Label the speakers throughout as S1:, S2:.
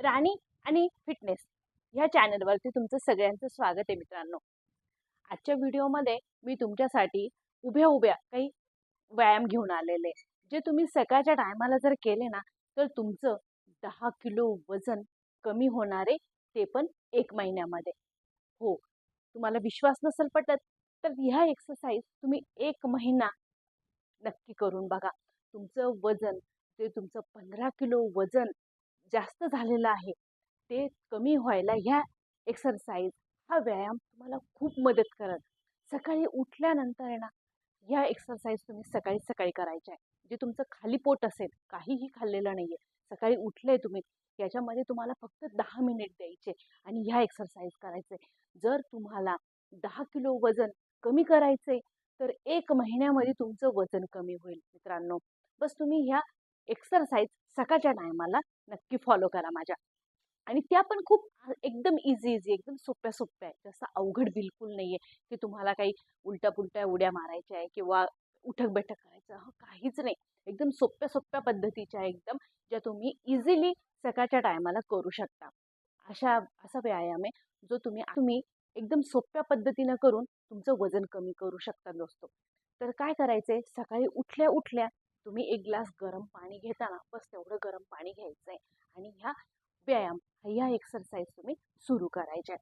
S1: राणी आणि फिटनेस ह्या चॅनलवरती तुमचं सगळ्यांचं स्वागत आहे मित्रांनो. आजच्या व्हिडिओमध्ये मी तुमच्यासाठी उभ्या उभ्या काही व्यायाम घेऊन आलेले जे तुम्ही सकाळच्या टायमाला जर केले ना तर तुमचं दहा किलो वजन कमी होणार आहे ते पण एक महिन्यामध्ये. हो तुम्हाला विश्वास नसेल पटत तर ह्या एक्सरसाइज तुम्ही एक महिना नक्की करून बघा. तुमचं वजन ते तुमचं पंधरा किलो वजन जास्त झालेलं आहे. ते कमी व्हायला ह्या एक्सरसाइज हा व्यायाम तुम्हाला खूप मदत करत. सकाळी उठल्यानंतर आहे ना ह्या एक्सरसाइज तुम्ही सकाळी सकाळी करायच्या आहे जे तुमचं खाली पोट असेल काहीही खाल्लेलं नाही आहे सकाळी उठले तुम्ही याच्यामध्ये तुम्हाला फक्त दहा मिनिट द्यायचे आणि ह्या एक्सरसाइज करायचे. जर तुम्हाला दहा किलो वजन कमी करायचे तर एक महिन्यामध्ये तुमचं वजन कमी होईल मित्रांनो. बस तुम्ही ह्या एक्सरसाइज सकाळच्या टायमाला नक्की फॉलो करा माझ्या. आणि त्या पण खूप एकदम इझी इझी एकदम सोप्या सोप्या आहे जसं अवघड बिलकुल नाही आहे की तुम्हाला काही उलट्या पुलट्या उड्या मारायच्या आहे किंवा उठक बैठक करायचं काहीच नाही. एकदम सोप्या सोप्या पद्धतीच्या आहे एकदम ज्या तुम्ही इझिली सकाळच्या टायमाला करू शकता. अशा असा व्यायाम आहे जो तुम्ही तुम्ही एकदम सोप्या पद्धतीनं करून तुमचं वजन कमी करू शकता दोस्तो. तर काय करायचंय? सकाळी उठल्या उठल्या तुम्ही एक ग्लास गरम पाणी घेताना बस तेवढं गरम पाणी घ्यायचं आहे आणि ह्या व्यायाम ह्या एक्सरसाइज तुम्ही सुरू करायच्या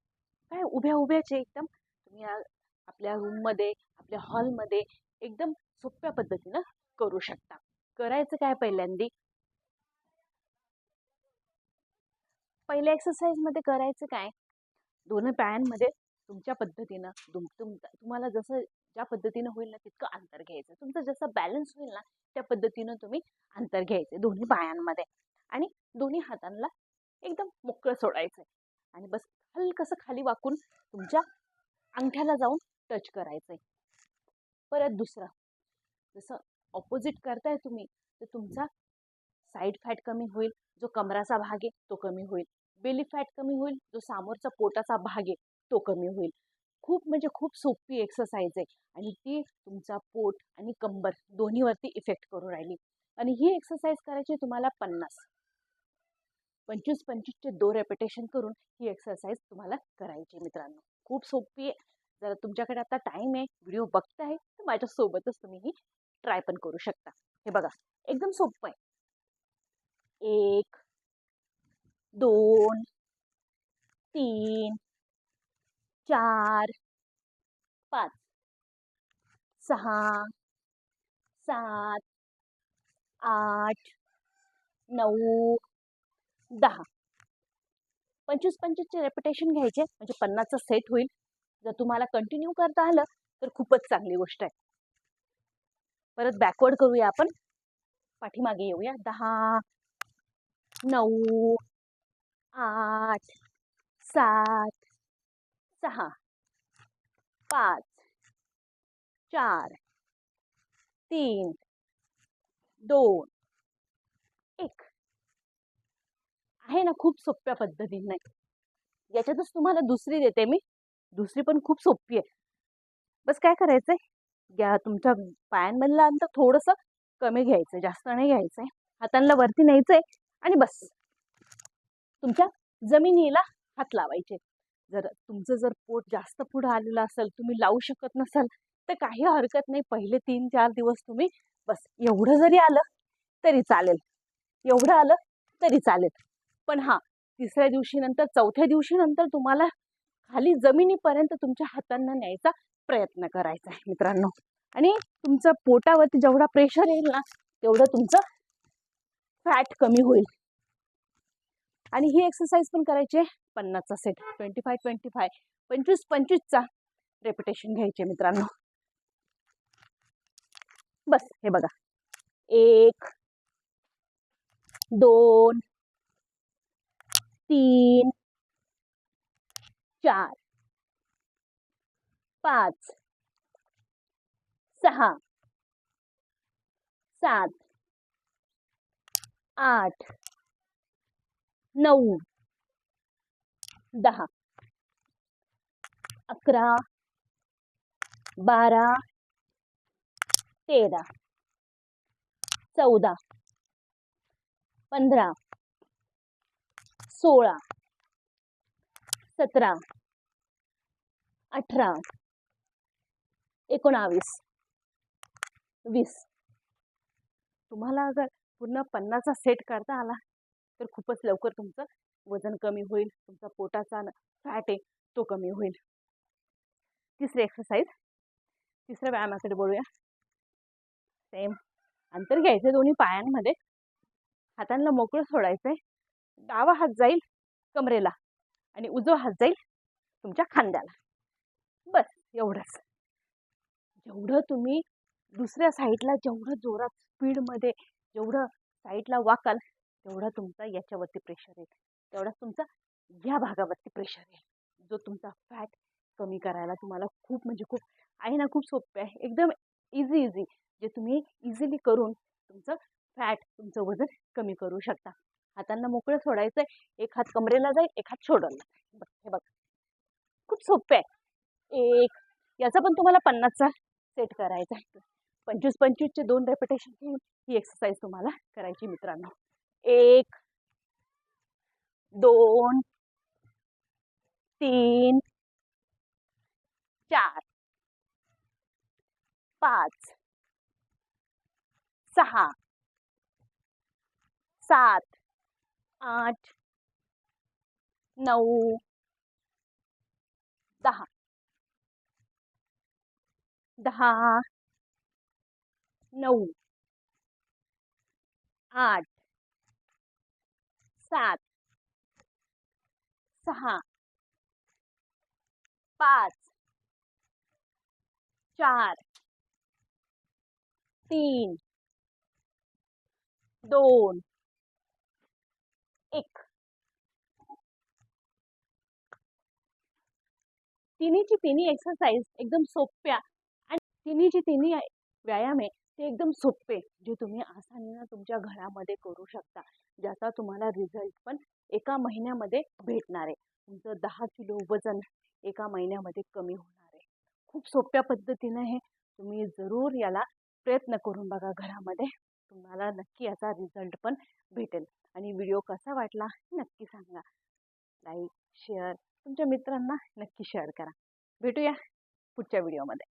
S1: काय उभ्या उभ्याचे एकदम तुम्ही आपल्या रूममध्ये आपल्या हॉलमध्ये एकदम सोप्या पद्धतीनं करू शकता. करायचं काय पहिल्यांदी? पहिल्या एक्सरसाइजमध्ये करायचं काय? दोन पायांमध्ये तुमच्या पद्धतीनं तुम तुम तुम्हाला जसं ज्या पद्धतीनं होईल ना तितकं अंतर घ्यायचं. तुमचं जसं बॅलन्स होईल ना त्या पद्धतीनं तुम्ही अंतर घ्यायचे दोन्ही पायांमध्ये आणि दोन्ही हातांना एकदम मोकळं सोडायचं. आणि बस हलकसं खाली वाकून तुमच्या अंगठ्याला जाऊन टच करायचं. आहे परत दुसरं. जसं ऑपोजिट करताय तुम्ही तर तुमचा साईड फॅट कमी होईल जो कमराचा भाग आहे तो कमी होईल. बेली फॅट कमी होईल जो समोरचा पोटाचा भाग आहे तो कमी होईल. खूप म्हणजे खूप सोपी एक्सरसाइज आहे. आणि ती तुमचा पोट आणि कंबर दोन्हीवरती इफेक्ट करू राहिली. आणि ही एक्सरसाइज करायची तुम्हाला पन्नास. पंचवीस पंचवीसचे दो रेपिटेशन करून ही एक्सरसाइज तुम्हाला करायची मित्रांनो. खूप सोपी आहे. जर तुमच्याकडे आता टाईम आहे व्हिडिओ बघताय तर माझ्यासोबतच तुम्ही ही ट्राय पण करू शकता. हे बघा एकदम सोपं आहे. एक दोन तीन चार पाच सहा सात आठ नऊ दहा. पंचवीस पंचवीसचे रेपिटेशन घ्यायचे म्हणजे पन्नासचा सेट होईल. जर तुम्हाला कंटिन्यू करता आलं तर खूपच चांगली गोष्ट आहे. परत बॅकवर्ड करूया आपण. पाठीमागे येऊया. दहा नऊ आठ सात सहा पाच चार तीन दोन एक. आहे ना खूप सोप्या पद्धतीने. याच्यातच तुम्हाला दुसरी देते मी. दुसरी पण खूप सोपी आहे. बस काय करायचंय? या तुमच्या पायांमधला अंतर थोडंसं कमी घ्यायचं जास्त नाही घ्यायचंय. हातांना वरती न्यायचंय आणि बस. तुमच्या जमिनीला हात लावायचे. जर तुमचं जर पोट जास्त पुढं आलेलं असेल तुम्ही लावू शकत नसाल तर काही हरकत नाही. पहिले तीन चार दिवस तुम्ही बस एवढं जरी आलं तरी चालेल. एवढं आलं तरी चालेल. पण हां तिसऱ्या दिवशी नंतर चौथ्या दिवशी नंतर तुम्हाला खाली जमिनीपर्यंत तुमच्या हातांना न्यायचा प्रयत्न करायचा आहे मित्रांनो. आणि तुमचं पोटावरती जेवढा प्रेशर येईल ना तेवढं तुमचं फॅट कमी होईल. आणि ही एक्सरसाइज पण करायची आहे पन्नासचा set twenty five twenty five पंचवीस पंचवीसचा रेपिटेशन घ्यायचे मित्रांनो. बस हे बघा. एक दोन तीन चार पाच सहा सात आठ नऊ. दहा. अकरा. बारा. तेरा. चौदा. पंधरा. सोळा. सतरा. अठरा. एकोणावीस. वीस. तुम्हाला अगर पूर्ण पन्नासचा सेट करता आला तर खूपच लवकर तुमचं वजन कमी होईल. तुमचा पोटाचा फॅट आहे तो कमी होईल. तिसरी एक्सरसाइज तिसऱ्या व्यायामाकडे बोलूया सेम अंतर घ्यायचं दोन्ही पायांमध्ये. हातांना मोकळं सोडायचंय. डावा हात जाईल कमरेला आणि उजवा हात जाईल तुमच्या खांद्याला. बस एवढंच. जेवढं तुम्ही दुसऱ्या साईडला जेवढं जोरात स्पीडमध्ये जेवढं साईडला वाकाल तेवढा तुमचा याच्यावरती प्रेशर येईल. तेवढाच तुमचा या भागावरती प्रेशर येईल. जो तुमचा फॅट कमी करायला तुम्हाला खूप म्हणजे खूप आहे ना खूप सोपे आहे. एकदम इझी इझी जे तुम्ही इझिली करून तुमचं फॅट तुमचं वजन कमी करू शकता. हातांना मोकळं सोडायचं आहे एक हात कमरेला जाईल एक हात शोल्डरला बघ हे बघ. खूप सोपे आहे. एक याचा पण तुम्हाला पन्नासचा सेट करायचा आहे. पंचवीस पंचवीसचे दोन रेपिटेशन घेऊन ही एक्सरसाइज तुम्हाला करायची मित्रांनो. एक दोन तीन चार पाच सहा सात आठ नऊ दहा। दहा नऊ आठ सात। सहा। पाच। चार। तीन। दोन। एक। तिन्हीची तिन्ही एक्सरसाइज एकदम सोप्या आणि तिन्हीची तिन्ही व्यायाम आहे. ते एकदम सोपे जे तुम्ही आसानीनं तुमच्या घरामध्ये करू शकता ज्याचा तुम्हाला रिझल्ट पण एका महिन्यामध्ये भेटणार. आहे तुमचं दहा किलो वजन एका महिन्यामध्ये कमी होणार आहे. खूप सोप्या पद्धतीनं हे तुम्ही जरूर याला प्रयत्न करून बघा घरामध्ये. तुम्हाला नक्की याचा रिझल्ट पण भेटेल. आणि व्हिडिओ कसा वाटला नक्की सांगा. लाईक शेअर तुमच्या मित्रांना नक्की शेअर करा. भेटूया पुढच्या व्हिडिओमध्ये